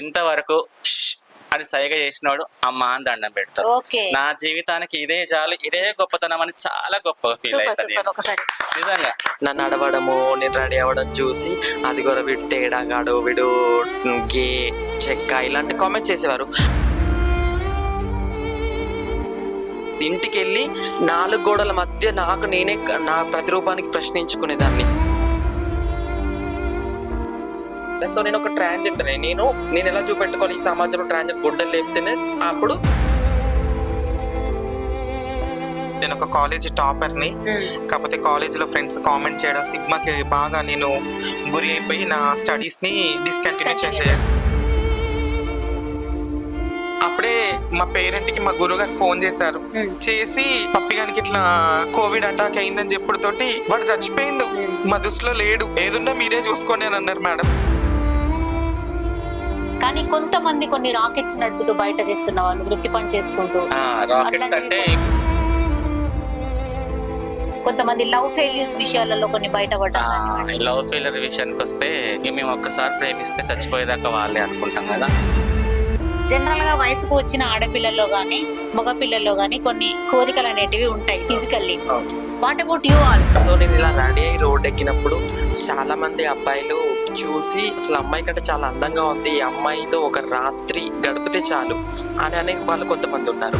ఇంతవరకు అని సైగ చేసినోడు అమ్మ అని దండం పెడతాడు. నా జీవితానికి ఇదే చాలు ఇదే గొప్పతనం అని చాలా గొప్పగా ఫీల్ సూపర్ అవుతాను సూపర్ ఒకసారి. నిజంగా. నన్ను అడవడము నేను రెడీ అవ్వడం చూసి అది కూడా వీడు తేడాగాడు వీడు గే చెక్క ఇలాంటి కామెంట్స్ చేసేవారు. ఇంటికి వెళ్ళి నాలుగు గోడల మధ్య నాకు నేనే నా ప్రతిరూపానికి ప్రశ్నించుకునేదాన్ని. సో నేను ఒక ట్రాన్జెండర్ నేను నేను ఎలా చూపెట్టుకొని? ఈ సమాజంలో ట్రాన్జెండర్ గుడ్డలు లేపితేనే అప్పుడు నేను ఒక కాలేజ్ టాపర్ని కాకపోతే కాలేజీలో ఫ్రెండ్స్ కామెంట్ చేయడం సిగ్మాకి బాగా నేను గురి అయిపోయి నా స్టడీస్ని డిస్కంటిన్యూ చేయాలి మా పేరెంట్కి మా గురుగారు ఫోన్ చేశారు. చేసి పప్పిగానికి ఇట్లా కోవిడ్ అటాక్ అయిందని చెప్పుడు తోటి వాడు చచ్చిపోయిండు. మా దృష్టిలో లేడు. ఏదున్నా మీరే చూసుకోండి అని అన్నారు మేడం. కానీ కొంతమంది కొన్ని రాకెట్స్ నడుపుతూ బయట చేస్తున్న వాళ్ళు వృత్తి పని చేసుకుంటూ రాకెట్స్ అంటే కొంతమంది లవ్ ఫెయిల్యూర్స్ విషయాలలో కొన్ని బయటపడ్డారు లవ్ ఫెయిలర్ విషయానికి వస్తే మేము ఒక్కసారి ప్రేమిస్తే చచ్చిపోయేదాకా వాళ్ళే అనుకుంటాం కదా. జనరల్గా వయసుకు వచ్చిన ఆడపిల్లల్లో గానీ మగ పిల్లల్లో గానీ కొన్ని కోరికలు అనేటివి ఉంటాయి physically what about you all so నేను ఇలా రెడీ అయ్యి రోడ్ ఎక్కినప్పుడు చాలా మంది అబ్బాయిలు చూసి అసలు అమ్మాయి కంటే చాలా అందంగా ఉంది. ఈ అమ్మాయితో ఒక రాత్రి గడిపితే చాలు అని అనే వాళ్ళు కొంతమంది ఉన్నారు.